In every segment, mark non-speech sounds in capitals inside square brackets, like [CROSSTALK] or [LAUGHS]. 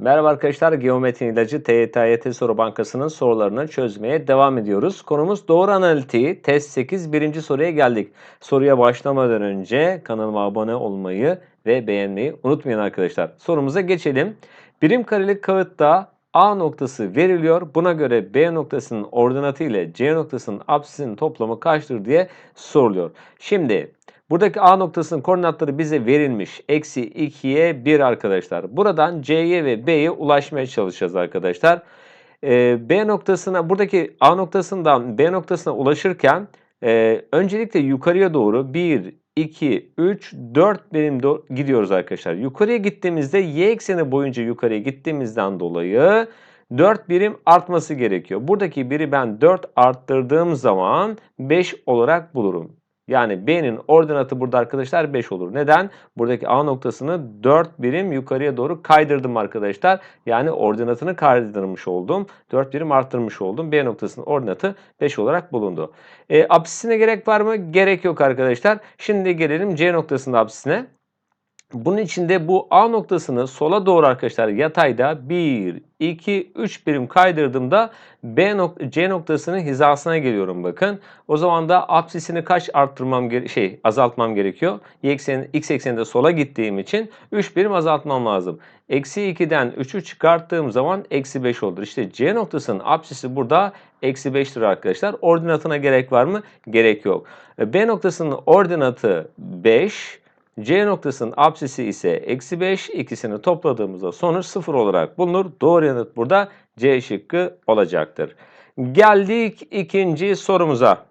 Merhaba arkadaşlar, Geometri İlacı TYT Soru Bankası'nın sorularını çözmeye devam ediyoruz. Konumuz doğru analitiği, test 8 birinci soruya geldik. Soruya başlamadan önce kanalıma abone olmayı ve beğenmeyi unutmayın arkadaşlar. Sorumuza geçelim. Birim karelik kağıtta A noktası veriliyor. Buna göre B noktasının ordinatı ile C noktasının apsisinin toplamı kaçtır diye soruluyor. Şimdi Buradaki A noktasının koordinatları bize verilmiş. Eksi 2'ye 1 arkadaşlar. Buradan C'ye ve B'ye ulaşmaya çalışacağız arkadaşlar. Ee, B noktasına, buradaki A noktasından B noktasına ulaşırken e, öncelikle yukarıya doğru 1, 2, 3, 4 birim gidiyoruz arkadaşlar. Yukarıya gittiğimizde y ekseni boyunca yukarıya gittiğimizden dolayı 4 birim artması gerekiyor. Buradaki biri ben 4 arttırdığım zaman 5 olarak bulurum. Yani B'nin ordinatı burada arkadaşlar 5 olur. Neden? Buradaki A noktasını 4 birim yukarıya doğru kaydırdım arkadaşlar. Yani ordinatını kaydırmış oldum. 4 birim arttırmış oldum. B noktasının ordinatı 5 olarak bulundu. E, apsisine gerek var mı? Gerek yok arkadaşlar. Şimdi gelelim C noktasının apsisine. Bunun içinde bu A noktasını sola doğru arkadaşlar yatayda 1, 2, 3 birim kaydırdığımda B nok C noktasının hizasına geliyorum bakın. O zaman da apsisini kaç arttırmam şey azaltmam gerekiyor? Y ekseni, X ekseninde sola gittiğim için 3 birim azaltmam lazım. Eksi 2'den 3'ü çıkarttığım zaman eksi 5 olur. İşte C noktasının apsisi burada eksi 5'tir arkadaşlar. Ordinatına gerek var mı? Gerek yok. B noktasının ordinatı 5. C noktasının apsisi ise eksi 5. İkisini topladığımızda sonuç 0 olarak bulunur. Doğru yanıt burada C şıkkı olacaktır. Geldik ikinci sorumuza.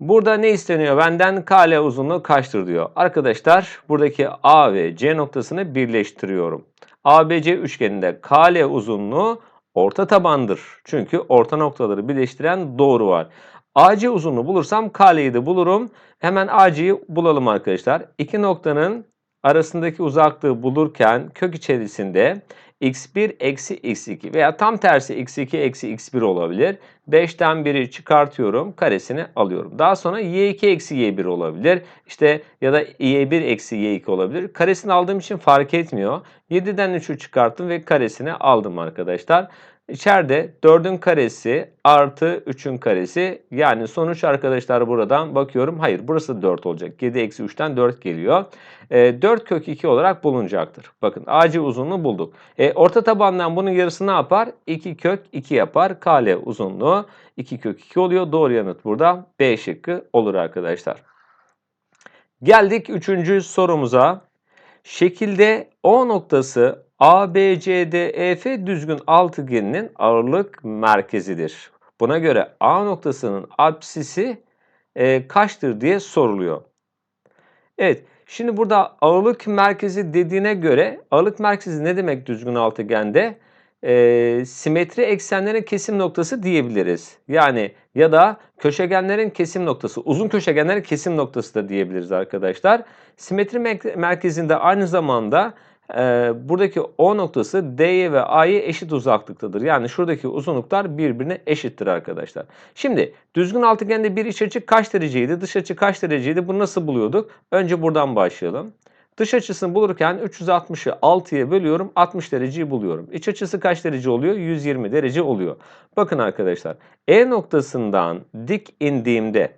Burada ne isteniyor? Benden kale uzunluğu kaçtır diyor. Arkadaşlar buradaki A ve C noktasını birleştiriyorum. ABC üçgeninde kale uzunluğu orta tabandır. Çünkü orta noktaları birleştiren doğru var. AC uzunluğu bulursam kaleyi de bulurum. Hemen AC'yi bulalım arkadaşlar. İki noktanın arasındaki uzaklığı bulurken kök içerisinde x1 eksi x2 veya tam tersi x2 eksi x1 olabilir. 5'ten 1'i çıkartıyorum. Karesini alıyorum. Daha sonra y2 eksi y1 olabilir. İşte ya da y1 eksi y2 olabilir. Karesini aldığım için fark etmiyor. 7'den 3'ü çıkarttım ve karesini aldım arkadaşlar. İçeride 4'ün karesi artı 3'ün karesi yani sonuç arkadaşlar buradan bakıyorum. Hayır burası 4 olacak. 7 eksi 3'ten 4 geliyor. E, 4 kök 2 olarak bulunacaktır. Bakın AC uzunluğu bulduk. E, orta tabandan bunun yarısı ne yapar? 2 kök 2 yapar. KL uzunluğu 2 kök 2 oluyor. Doğru yanıt burada B şıkkı olur arkadaşlar. Geldik 3. sorumuza. Şekilde O noktası ABCDEF düzgün altıgeninin ağırlık merkezidir. Buna göre A noktasının apsisi e, kaçtır diye soruluyor. Evet, şimdi burada ağırlık merkezi dediğine göre ağırlık merkezi ne demek düzgün altıgende? E, simetri eksenlerin kesim noktası diyebiliriz. Yani ya da köşegenlerin kesim noktası, uzun köşegenlerin kesim noktası da diyebiliriz arkadaşlar. Simetri merkezinde aynı zamanda e, buradaki O noktası D'ye ve A'ya eşit uzaklıktadır. Yani şuradaki uzunluklar birbirine eşittir arkadaşlar. Şimdi düzgün altıgende bir iç açı kaç dereceydi? Dış açı kaç dereceydi? Bunu nasıl buluyorduk? Önce buradan başlayalım. Dış açısını bulurken 360'ı 6'ya bölüyorum 60 dereceyi buluyorum. İç açısı kaç derece oluyor? 120 derece oluyor. Bakın arkadaşlar E noktasından dik indiğimde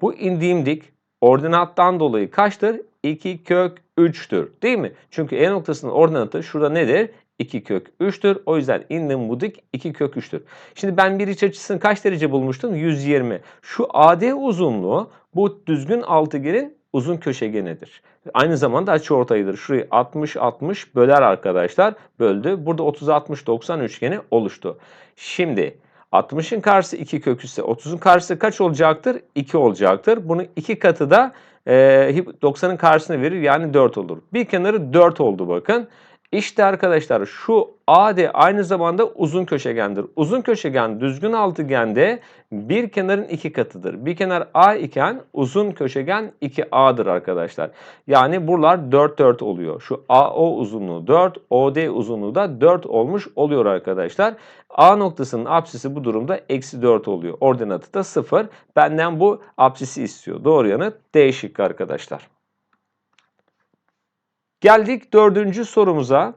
bu indiğim dik ordinattan dolayı kaçtır? 2 kök 3'tür. Değil mi? Çünkü E noktasının ordinatı şurada nedir? 2 kök 3'tür. O yüzden indim budik 2 kök 3'tür. Şimdi ben bir iç açısını kaç derece bulmuştum? 120. Şu AD uzunluğu bu düzgün altıgenin uzun köşegenidir. Aynı zamanda açı ortayıdır. Şurayı 60 60 böler arkadaşlar. Böldü. Burada 30 60 90 üçgeni oluştu. Şimdi 60'ın karşısı 2 kök ise 30'un karşısı kaç olacaktır? 2 olacaktır. Bunun iki katı da e, 90'ın karşısına verir yani 4 olur. Bir kenarı 4 oldu bakın. İşte arkadaşlar şu AD aynı zamanda uzun köşegendir. Uzun köşegen düzgün altıgende bir kenarın iki katıdır. Bir kenar A iken uzun köşegen 2A'dır arkadaşlar. Yani buralar 4 4 oluyor. Şu AO uzunluğu 4, OD uzunluğu da 4 olmuş oluyor arkadaşlar. A noktasının apsisi bu durumda eksi 4 oluyor. Ordinatı da 0. Benden bu apsisi istiyor. Doğru yanıt D şıkkı arkadaşlar. Geldik dördüncü sorumuza.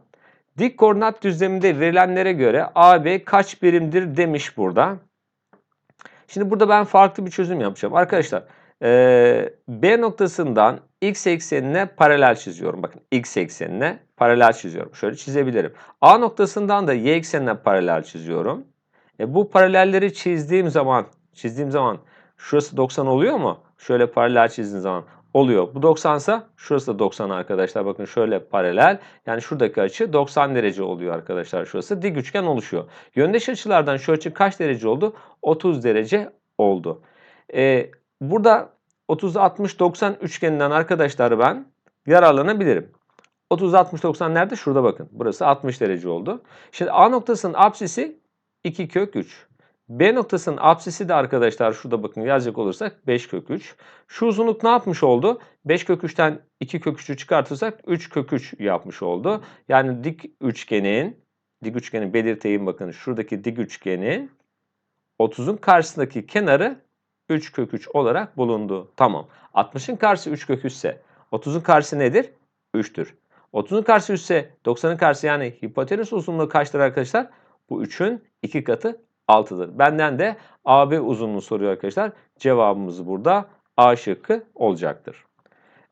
Dik koordinat düzleminde verilenlere göre AB kaç birimdir demiş burada. Şimdi burada ben farklı bir çözüm yapacağım. Arkadaşlar e, B noktasından x eksenine paralel çiziyorum. Bakın x eksenine paralel çiziyorum. Şöyle çizebilirim. A noktasından da y eksenine paralel çiziyorum. E, bu paralelleri çizdiğim zaman çizdiğim zaman şurası 90 oluyor mu? Şöyle paralel çizdiğim zaman oluyor. Bu 90 ise şurası da 90 arkadaşlar. Bakın şöyle paralel. Yani şuradaki açı 90 derece oluyor arkadaşlar. Şurası dik üçgen oluşuyor. Yöndeş açılardan şu açı kaç derece oldu? 30 derece oldu. Ee, burada 30 60 90 üçgeninden arkadaşlar ben yararlanabilirim. 30 60 90 nerede? Şurada bakın. Burası 60 derece oldu. Şimdi A noktasının apsisi 2 kök 3. B noktasının apsisi de arkadaşlar şurada bakın yazacak olursak 5 kök 3. Şu uzunluk ne yapmış oldu? 5 kök 3'ten 2 kök 3'ü çıkartırsak 3 kök 3 yapmış oldu. Yani dik üçgenin dik üçgeni belirteyim bakın şuradaki dik üçgenin 30'un karşısındaki kenarı 3 kök 3 olarak bulundu. Tamam. 60'ın karşısı 3 kök 3 ise 30'un karşısı nedir? 3'tür. 30'un karşısı 3 ise 90'ın karşısı yani hipotenüs uzunluğu kaçtır arkadaşlar? Bu 3'ün 2 katı 6'dır. Benden de AB uzunluğu soruyor arkadaşlar. Cevabımız burada A şıkkı olacaktır.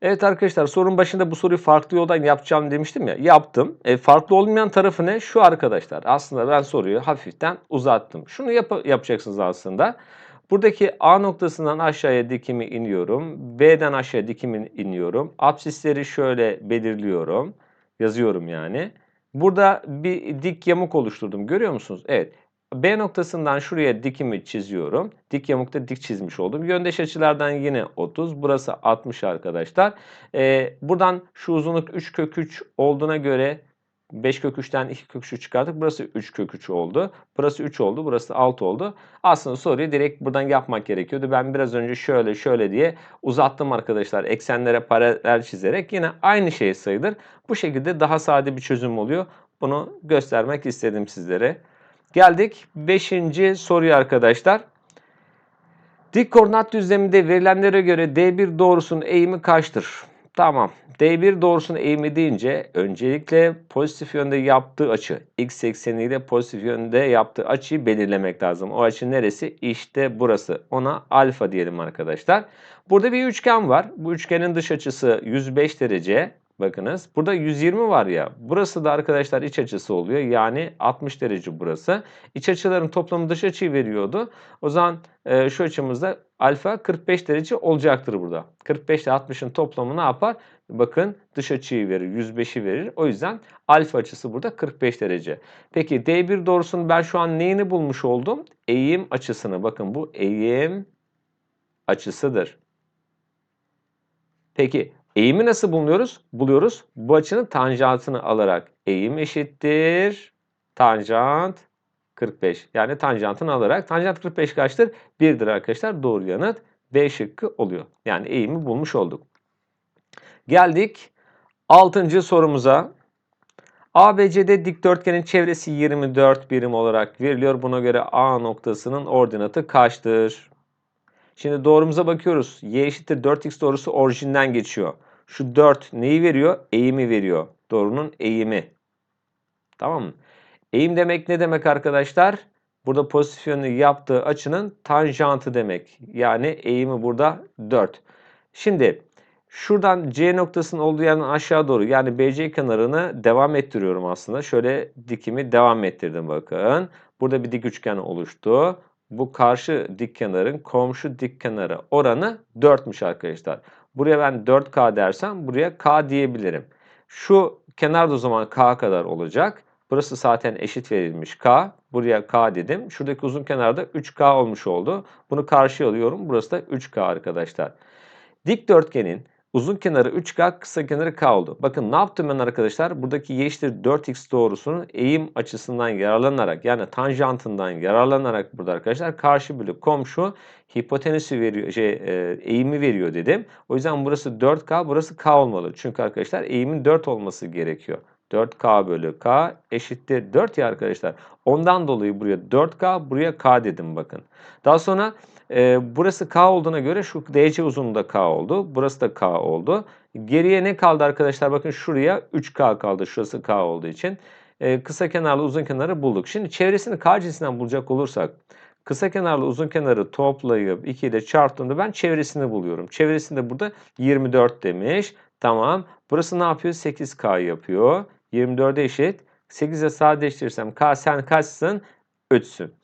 Evet arkadaşlar sorun başında bu soruyu farklı yoldan yapacağım demiştim ya. Yaptım. E, farklı olmayan tarafı ne? Şu arkadaşlar. Aslında ben soruyu hafiften uzattım. Şunu yap yapacaksınız aslında. Buradaki A noktasından aşağıya dikimi iniyorum. B'den aşağı dikimi iniyorum. Apsisleri şöyle belirliyorum. Yazıyorum yani. Burada bir dik yamuk oluşturdum. Görüyor musunuz? Evet. B noktasından şuraya dikimi çiziyorum. Dik yamukta dik çizmiş oldum. Yöndeş açılardan yine 30. Burası 60 arkadaşlar. Ee, buradan şu uzunluk 3 kök 3 olduğuna göre 5 kök 3'ten 2 kök 3'ü çıkarttık. Burası 3 kök 3 oldu. Burası 3 oldu. Burası 6 oldu. Aslında soruyu direkt buradan yapmak gerekiyordu. Ben biraz önce şöyle şöyle diye uzattım arkadaşlar. Eksenlere paralel çizerek yine aynı şey sayılır. Bu şekilde daha sade bir çözüm oluyor. Bunu göstermek istedim sizlere. Geldik 5. soruya arkadaşlar. Dik koordinat düzleminde verilenlere göre D1 doğrusunun eğimi kaçtır? Tamam. D1 doğrusunun eğimi deyince öncelikle pozitif yönde yaptığı açı, x ekseniyle pozitif yönde yaptığı açıyı belirlemek lazım. O açı neresi? İşte burası. Ona alfa diyelim arkadaşlar. Burada bir üçgen var. Bu üçgenin dış açısı 105 derece. Bakınız burada 120 var ya burası da arkadaşlar iç açısı oluyor. Yani 60 derece burası. İç açıların toplamı dış açıyı veriyordu. O zaman e, şu açımızda alfa 45 derece olacaktır burada. 45 ile 60'ın toplamı ne yapar? Bakın dış açıyı verir 105'i verir. O yüzden alfa açısı burada 45 derece. Peki D1 doğrusunun ben şu an neyini bulmuş oldum? Eğim açısını. Bakın bu eğim açısıdır. Peki Eğimi nasıl buluyoruz? Buluyoruz. Bu açının tanjantını alarak eğim eşittir. Tanjant 45. Yani tanjantını alarak. Tanjant 45 kaçtır? 1'dir arkadaşlar. Doğru yanıt B şıkkı oluyor. Yani eğimi bulmuş olduk. Geldik 6. sorumuza. ABCD dikdörtgenin çevresi 24 birim olarak veriliyor. Buna göre A noktasının ordinatı kaçtır? Şimdi doğrumuza bakıyoruz. Y eşittir 4x doğrusu orijinden geçiyor. Şu 4 neyi veriyor? Eğimi veriyor. Doğrunun eğimi. Tamam mı? Eğim demek ne demek arkadaşlar? Burada pozitif yönlü yaptığı açının tanjantı demek. Yani eğimi burada 4. Şimdi şuradan C noktasının olduğu yerden aşağı doğru yani BC kenarını devam ettiriyorum aslında. Şöyle dikimi devam ettirdim bakın. Burada bir dik üçgen oluştu. Bu karşı dik kenarın komşu dik kenarı oranı 4'müş arkadaşlar. Buraya ben 4K dersem buraya K diyebilirim. Şu kenar da o zaman K kadar olacak. Burası zaten eşit verilmiş K. Buraya K dedim. Şuradaki uzun kenarda 3K olmuş oldu. Bunu karşıya alıyorum. Burası da 3K arkadaşlar. Dikdörtgenin Uzun kenarı 3K, kısa kenarı K oldu. Bakın ne yaptım ben arkadaşlar? Buradaki y eşittir 4x doğrusunun eğim açısından yararlanarak yani tanjantından yararlanarak burada arkadaşlar karşı bölü komşu hipotenüsü veriyor, şey, e, eğimi veriyor dedim. O yüzden burası 4K, burası K olmalı. Çünkü arkadaşlar eğimin 4 olması gerekiyor. 4K bölü K eşittir 4 ya arkadaşlar. Ondan dolayı buraya 4K, buraya K dedim bakın. Daha sonra e, burası K olduğuna göre şu DC uzunluğu K oldu. Burası da K oldu. Geriye ne kaldı arkadaşlar? Bakın şuraya 3K kaldı. Şurası K olduğu için. e, kısa kenarlı uzun kenarı bulduk. Şimdi çevresini k cinsinden bulacak olursak kısa kenarlı uzun kenarı toplayıp 2 ile çarptığımda ben çevresini buluyorum. Çevresinde burada 24 demiş. Tamam. Burası ne yapıyor? 8k yapıyor. 24'e eşit. 8'e sadeleştirirsem k sen kaçsın? 3'sün.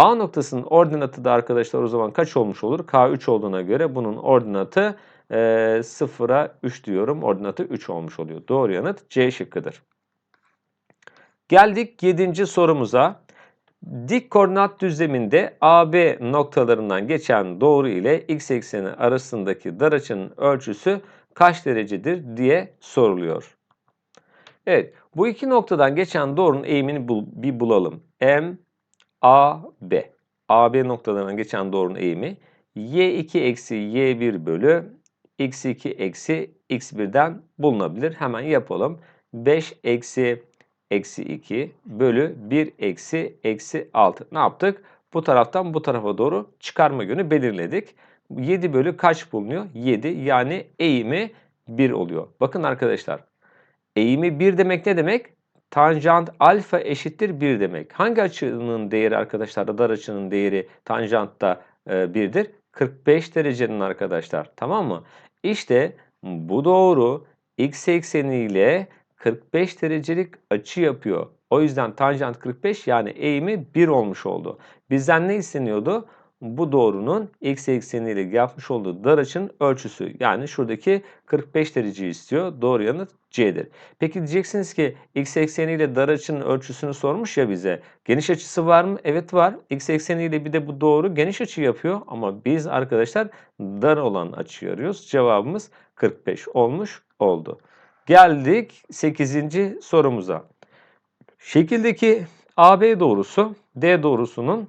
A noktasının ordinatı da arkadaşlar o zaman kaç olmuş olur? K 3 olduğuna göre bunun ordinatı e, 0'a 3 diyorum. Ordinatı 3 olmuş oluyor. Doğru yanıt C şıkkıdır. Geldik 7. sorumuza. Dik koordinat düzleminde AB noktalarından geçen doğru ile x ekseni arasındaki dar açının ölçüsü kaç derecedir diye soruluyor. Evet, bu iki noktadan geçen doğrunun eğimini bul, bir bulalım. M, A, B. AB noktalarından geçen doğrunun eğimi y2 eksi y1 bölü x2 eksi x1'den bulunabilir. Hemen yapalım. 5 eksi eksi 2 bölü 1 eksi eksi 6. Ne yaptık? Bu taraftan bu tarafa doğru çıkarma yönü belirledik. 7 bölü kaç bulunuyor? 7 yani eğimi 1 oluyor. Bakın arkadaşlar eğimi 1 demek ne demek? Tanjant alfa eşittir 1 demek. Hangi açının değeri arkadaşlar? Dar açının değeri tanjantta e, 1'dir. 45 derecenin arkadaşlar. Tamam mı? İşte bu doğru x ekseniyle 45 derecelik açı yapıyor. O yüzden tanjant 45 yani eğimi 1 olmuş oldu. Bizden ne isteniyordu? Bu doğrunun x ekseniyle yapmış olduğu dar açının ölçüsü. Yani şuradaki 45 derece istiyor. Doğru yanıt C'dir. Peki diyeceksiniz ki x ekseniyle dar açının ölçüsünü sormuş ya bize. Geniş açısı var mı? Evet var. X ekseniyle bir de bu doğru geniş açı yapıyor. Ama biz arkadaşlar dar olan açıyı arıyoruz. Cevabımız 45 olmuş oldu. Geldik 8. sorumuza. Şekildeki AB doğrusu D doğrusunun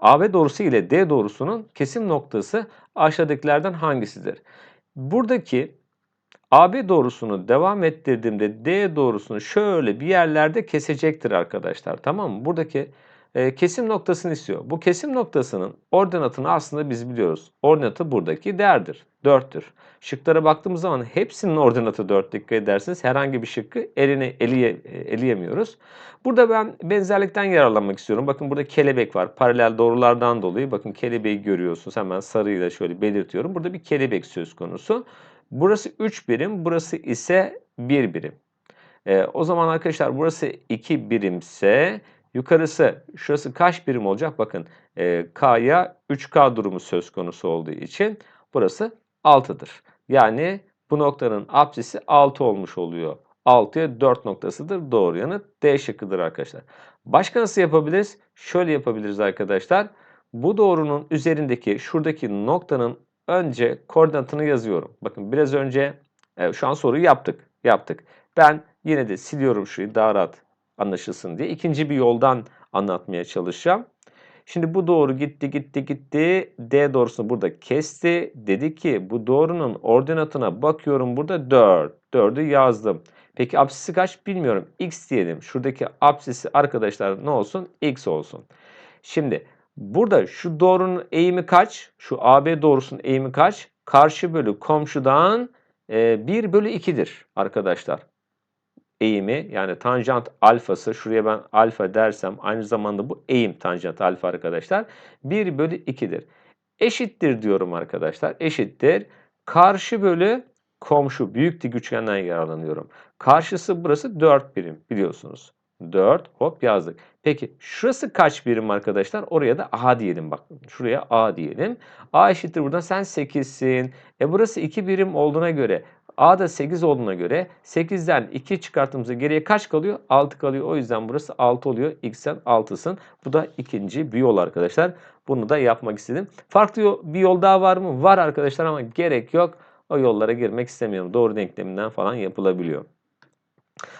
AB doğrusu ile D doğrusunun kesim noktası aşağıdakilerden hangisidir? Buradaki AB doğrusunu devam ettirdiğimde D doğrusunu şöyle bir yerlerde kesecektir arkadaşlar. Tamam mı? Buradaki e, kesim noktasını istiyor. Bu kesim noktasının ordinatını aslında biz biliyoruz. Ordinatı buradaki değerdir. 4'tür. Şıklara baktığımız zaman hepsinin ordinatı 4 dikkat edersiniz. Herhangi bir şıkkı eline eliye, eleyemiyoruz. Burada ben benzerlikten yararlanmak istiyorum. Bakın burada kelebek var. Paralel doğrulardan dolayı bakın kelebeği görüyorsunuz. Hemen sarıyla şöyle belirtiyorum. Burada bir kelebek söz konusu. Burası 3 birim, burası ise 1 birim. Ee, o zaman arkadaşlar burası 2 birimse yukarısı şurası kaç birim olacak? Bakın e, K'ya 3K durumu söz konusu olduğu için burası 6'dır. Yani bu noktanın apsisi 6 olmuş oluyor. 6'ya 4 noktasıdır. Doğru yanıt D şıkkıdır arkadaşlar. Başka nasıl yapabiliriz? Şöyle yapabiliriz arkadaşlar. Bu doğrunun üzerindeki şuradaki noktanın önce koordinatını yazıyorum. Bakın biraz önce evet, şu an soruyu yaptık. Yaptık. Ben yine de siliyorum şurayı daha rahat anlaşılsın diye. İkinci bir yoldan anlatmaya çalışacağım. Şimdi bu doğru gitti gitti gitti. D doğrusunu burada kesti. Dedi ki bu doğrunun ordinatına bakıyorum burada 4. 4'ü yazdım. Peki apsisi kaç bilmiyorum. X diyelim. Şuradaki apsisi arkadaşlar ne olsun? X olsun. Şimdi burada şu doğrunun eğimi kaç? Şu AB doğrusunun eğimi kaç? Karşı bölü komşudan e, 1 bölü 2'dir arkadaşlar eğimi yani tanjant alfası şuraya ben alfa dersem aynı zamanda bu eğim tanjant alfa arkadaşlar 1 bölü 2'dir. Eşittir diyorum arkadaşlar eşittir. Karşı bölü komşu büyük dik üçgenden yararlanıyorum. Karşısı burası 4 birim biliyorsunuz. 4 hop yazdık. Peki şurası kaç birim arkadaşlar? Oraya da A diyelim bak. Şuraya A diyelim. A eşittir buradan sen 8'sin. E burası 2 birim olduğuna göre A da 8 olduğuna göre 8'den 2 çıkarttığımızda geriye kaç kalıyor? 6 kalıyor. O yüzden burası 6 oluyor. X'ten 6'sın. Bu da ikinci bir yol arkadaşlar. Bunu da yapmak istedim. Farklı bir yol daha var mı? Var arkadaşlar ama gerek yok. O yollara girmek istemiyorum. Doğru denkleminden falan yapılabiliyor.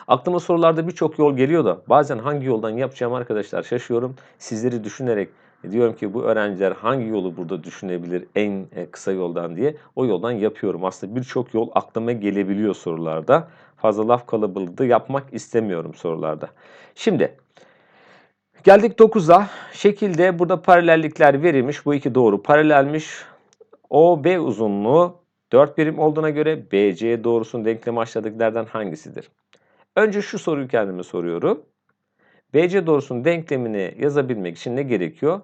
Aklıma sorularda birçok yol geliyor da bazen hangi yoldan yapacağım arkadaşlar şaşıyorum. Sizleri düşünerek diyorum ki bu öğrenciler hangi yolu burada düşünebilir en e, kısa yoldan diye o yoldan yapıyorum. Aslında birçok yol aklıma gelebiliyor sorularda. Fazla laf kalabalığı yapmak istemiyorum sorularda. Şimdi geldik 9'a. Şekilde burada paralellikler verilmiş. Bu iki doğru paralelmiş. OB uzunluğu 4 birim olduğuna göre BC doğrusunun denklemi aşağıdakilerden hangisidir? Önce şu soruyu kendime soruyorum. BC doğrusunun denklemini yazabilmek için ne gerekiyor?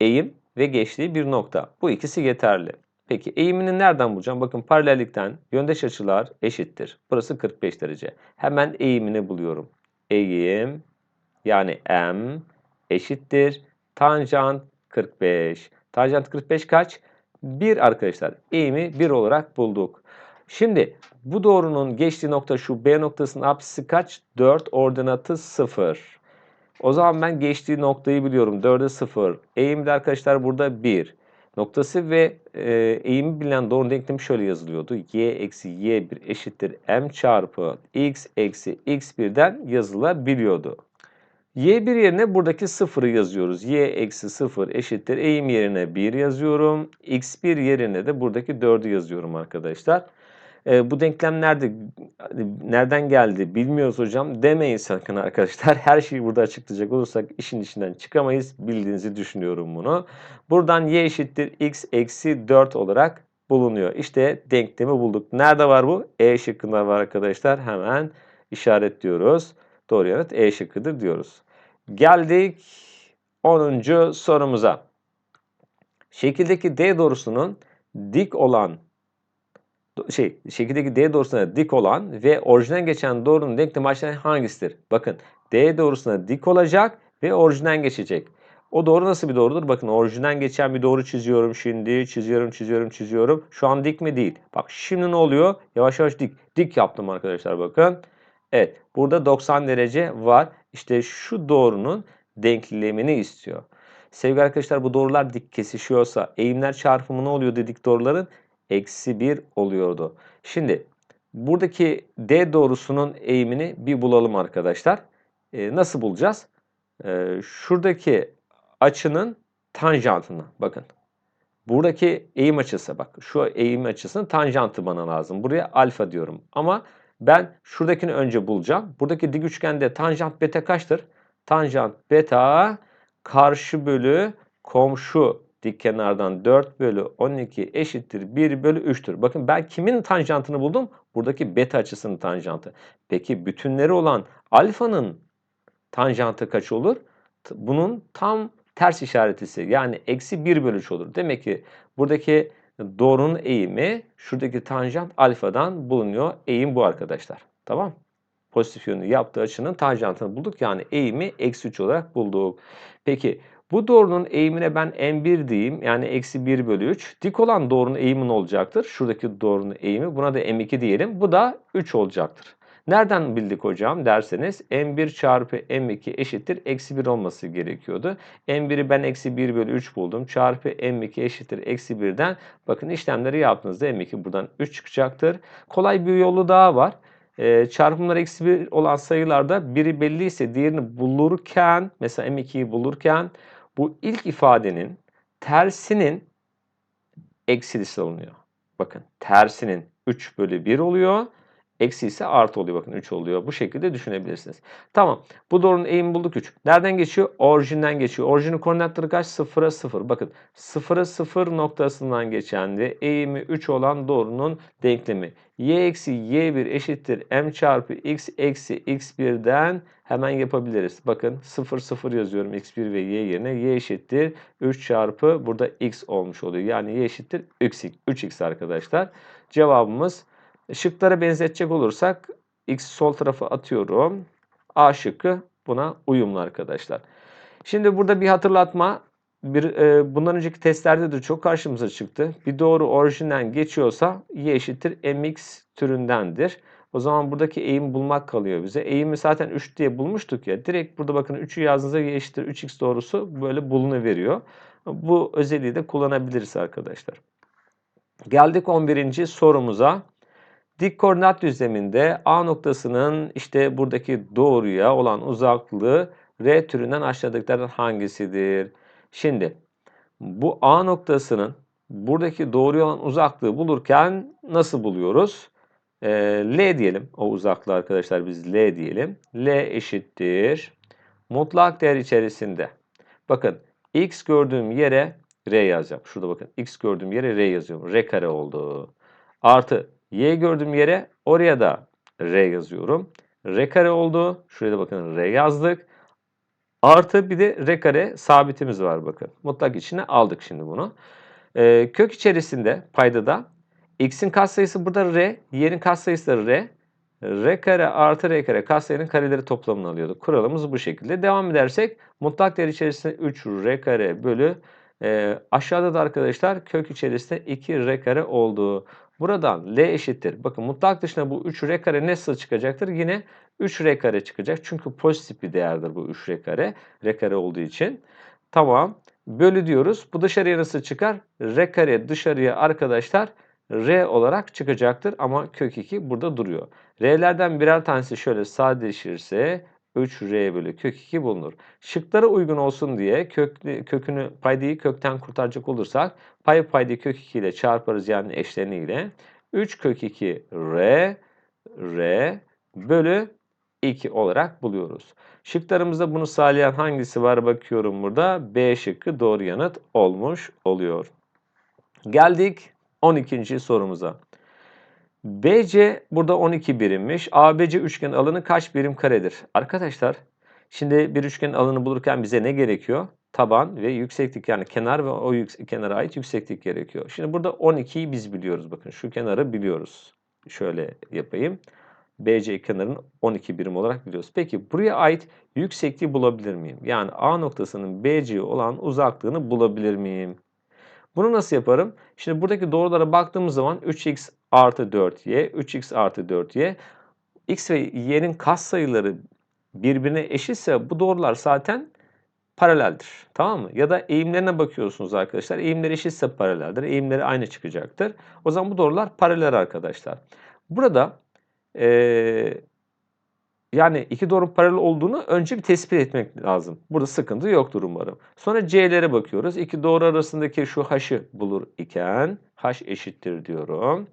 Eğim ve geçtiği bir nokta. Bu ikisi yeterli. Peki eğimini nereden bulacağım? Bakın paralellikten yöndeş açılar eşittir. Burası 45 derece. Hemen eğimini buluyorum. Eğim yani M eşittir. Tanjant 45. Tanjant 45 kaç? 1 arkadaşlar. Eğimi 1 olarak bulduk. Şimdi bu doğrunun geçtiği nokta şu B noktasının apsisi kaç? 4 ordinatı 0. O zaman ben geçtiği noktayı biliyorum. 4'e 0. Eğim de arkadaşlar burada 1. Noktası ve e, eğimi bilen doğru denklemi şöyle yazılıyordu. y eksi y1 eşittir m çarpı x eksi x1'den yazılabiliyordu. y1 yerine buradaki 0'ı yazıyoruz. y eksi 0 eşittir. Eğim yerine 1 yazıyorum. x1 yerine de buradaki 4'ü yazıyorum arkadaşlar. E, bu denklem nerede nereden geldi bilmiyoruz hocam demeyin sakın arkadaşlar. [LAUGHS] Her şeyi burada açıklayacak olursak işin içinden çıkamayız. Bildiğinizi düşünüyorum bunu. Buradan y eşittir x eksi 4 olarak bulunuyor. İşte denklemi bulduk. Nerede var bu? E şıkkında var arkadaşlar. Hemen işaretliyoruz. Doğru yanıt E şıkkıdır diyoruz. Geldik 10. sorumuza. Şekildeki D doğrusunun dik olan şey şekildeki D doğrusuna dik olan ve orijinden geçen doğrunun denklemi aşağıdan hangisidir? Bakın D doğrusuna dik olacak ve orijinden geçecek. O doğru nasıl bir doğrudur? Bakın orijinden geçen bir doğru çiziyorum şimdi. Çiziyorum, çiziyorum, çiziyorum. Şu an dik mi? Değil. Bak şimdi ne oluyor? Yavaş yavaş dik. Dik yaptım arkadaşlar bakın. Evet. Burada 90 derece var. İşte şu doğrunun denklemini istiyor. Sevgili arkadaşlar bu doğrular dik kesişiyorsa eğimler çarpımı ne oluyor dedik doğruların? Eksi 1 oluyordu. Şimdi buradaki D doğrusunun eğimini bir bulalım arkadaşlar. E, nasıl bulacağız? E, şuradaki açının tanjantını bakın. Buradaki eğim açısı bak şu eğim açısının tanjantı bana lazım. Buraya alfa diyorum. Ama ben şuradakini önce bulacağım. Buradaki dik üçgende tanjant beta kaçtır? Tanjant beta karşı bölü komşu dik kenardan 4 bölü 12 eşittir 1 bölü 3'tür. Bakın ben kimin tanjantını buldum? Buradaki beta açısının tanjantı. Peki bütünleri olan alfanın tanjantı kaç olur? Bunun tam ters işaretisi yani eksi 1 bölü 3 olur. Demek ki buradaki doğrunun eğimi şuradaki tanjant alfadan bulunuyor. Eğim bu arkadaşlar. Tamam Pozitif yönü yaptığı açının tanjantını bulduk. Yani eğimi eksi 3 olarak bulduk. Peki bu doğrunun eğimine ben m1 diyeyim. Yani eksi 1 bölü 3. Dik olan doğrunun eğimi ne olacaktır? Şuradaki doğrunun eğimi. Buna da m2 diyelim. Bu da 3 olacaktır. Nereden bildik hocam derseniz m1 çarpı m2 eşittir eksi 1 olması gerekiyordu. m1'i ben eksi 1 bölü 3 buldum. Çarpı m2 eşittir eksi 1'den bakın işlemleri yaptığınızda m2 buradan 3 çıkacaktır. Kolay bir yolu daha var. E, çarpımlar eksi 1 olan sayılarda biri belliyse diğerini bulurken mesela m2'yi bulurken bu ilk ifadenin tersinin eksilisi alınıyor. Bakın tersinin 3 bölü 1 oluyor. Eksi ise artı oluyor. Bakın 3 oluyor. Bu şekilde düşünebilirsiniz. Tamam. Bu doğrunun eğimi bulduk 3. Nereden geçiyor? Orijinden geçiyor. Orijinin koordinatları kaç? 0'a 0. Bakın 0'a 0 noktasından geçen ve eğimi 3 olan doğrunun denklemi. y eksi y1 eşittir m çarpı x eksi x1'den hemen yapabiliriz. Bakın 0 0 yazıyorum x1 ve y yerine. y eşittir 3 çarpı burada x olmuş oluyor. Yani y eşittir 3x, 3x arkadaşlar. Cevabımız Şıklara benzetecek olursak x sol tarafa atıyorum. A şıkkı buna uyumlu arkadaşlar. Şimdi burada bir hatırlatma. Bir, e, bundan önceki testlerde de çok karşımıza çıktı. Bir doğru orijinden geçiyorsa y eşittir mx türündendir. O zaman buradaki eğim bulmak kalıyor bize. Eğimi zaten 3 diye bulmuştuk ya. Direkt burada bakın 3'ü yazdığınızda y eşittir 3x doğrusu böyle bulunuveriyor. Bu özelliği de kullanabiliriz arkadaşlar. Geldik 11. sorumuza. Dik koordinat düzleminde A noktasının işte buradaki doğruya olan uzaklığı R türünden aşağıdakilerden hangisidir? Şimdi bu A noktasının buradaki doğruya olan uzaklığı bulurken nasıl buluyoruz? Ee, L diyelim o uzaklığı arkadaşlar biz L diyelim. L eşittir. Mutlak değer içerisinde. Bakın x gördüğüm yere R yazacağım. Şurada bakın x gördüğüm yere R yazıyorum. R kare oldu. Artı Y gördüğüm yere oraya da R yazıyorum. R kare oldu. Şuraya da bakın R yazdık. Artı bir de r kare sabitimiz var bakın. Mutlak içine aldık şimdi bunu. Ee, kök içerisinde paydada x'in katsayısı burada r, y'nin katsayısı da r. r kare artı r kare katsayının kareleri toplamını alıyorduk. Kuralımız bu şekilde. Devam edersek mutlak değer içerisinde 3 r kare bölü e, aşağıda da arkadaşlar kök içerisinde 2 r kare olduğu. Buradan L eşittir. Bakın mutlak dışına bu 3 R kare nasıl çıkacaktır? Yine 3 R kare çıkacak. Çünkü pozitif bir değerdir bu 3 R kare. R kare olduğu için. Tamam. Bölü diyoruz. Bu dışarıya nasıl çıkar? R kare dışarıya arkadaşlar R olarak çıkacaktır. Ama kök 2 burada duruyor. R'lerden birer tanesi şöyle sadeleşirse 3R bölü kök 2 bulunur. Şıklara uygun olsun diye kök, kökünü paydayı kökten kurtaracak olursak pay paydayı kök 2 ile çarparız yani eşleniyle. 3 kök 2 R R bölü 2 olarak buluyoruz. Şıklarımızda bunu sağlayan hangisi var bakıyorum burada. B şıkkı doğru yanıt olmuş oluyor. Geldik 12. sorumuza. BC burada 12 birimmiş. ABC üçgen alanı kaç birim karedir? Arkadaşlar şimdi bir üçgen alanı bulurken bize ne gerekiyor? Taban ve yükseklik yani kenar ve o yüksek, kenara ait yükseklik gerekiyor. Şimdi burada 12'yi biz biliyoruz bakın şu kenarı biliyoruz. Şöyle yapayım. BC kenarını 12 birim olarak biliyoruz. Peki buraya ait yüksekliği bulabilir miyim? Yani A noktasının BC olan uzaklığını bulabilir miyim? Bunu nasıl yaparım? Şimdi buradaki doğrulara baktığımız zaman 3x artı 4y, 3x artı 4y, x ve y'nin katsayıları birbirine eşitse bu doğrular zaten paraleldir. Tamam mı? Ya da eğimlerine bakıyorsunuz arkadaşlar. Eğimleri eşitse paraleldir. Eğimleri aynı çıkacaktır. O zaman bu doğrular paralel arkadaşlar. Burada ee, yani iki doğru paralel olduğunu önce bir tespit etmek lazım. Burada sıkıntı yoktur umarım. Sonra c'lere bakıyoruz. İki doğru arasındaki şu h'ı bulur iken h eşittir diyorum.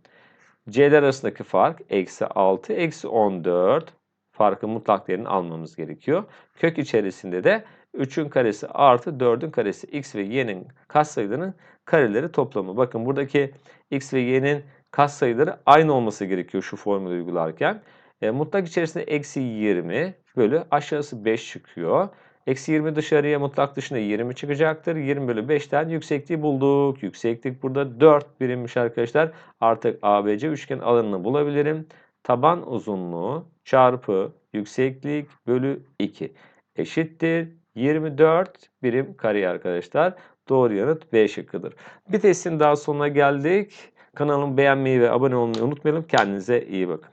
C'ler arasındaki fark eksi 6, eksi 14. Farkı mutlak değerini almamız gerekiyor. Kök içerisinde de 3'ün karesi artı 4'ün karesi x ve y'nin katsayılarının kareleri toplamı. Bakın buradaki x ve y'nin katsayıları aynı olması gerekiyor şu formülü uygularken. E, mutlak içerisinde eksi 20 bölü aşağısı 5 çıkıyor. Eksi 20 dışarıya mutlak dışında 20 çıkacaktır. 20 bölü 5'ten yüksekliği bulduk. Yükseklik burada 4 birimmiş arkadaşlar. Artık ABC üçgen alanını bulabilirim. Taban uzunluğu çarpı yükseklik bölü 2 eşittir. 24 birim kare arkadaşlar. Doğru yanıt B şıkkıdır. Bir testin daha sonuna geldik. Kanalımı beğenmeyi ve abone olmayı unutmayalım. Kendinize iyi bakın.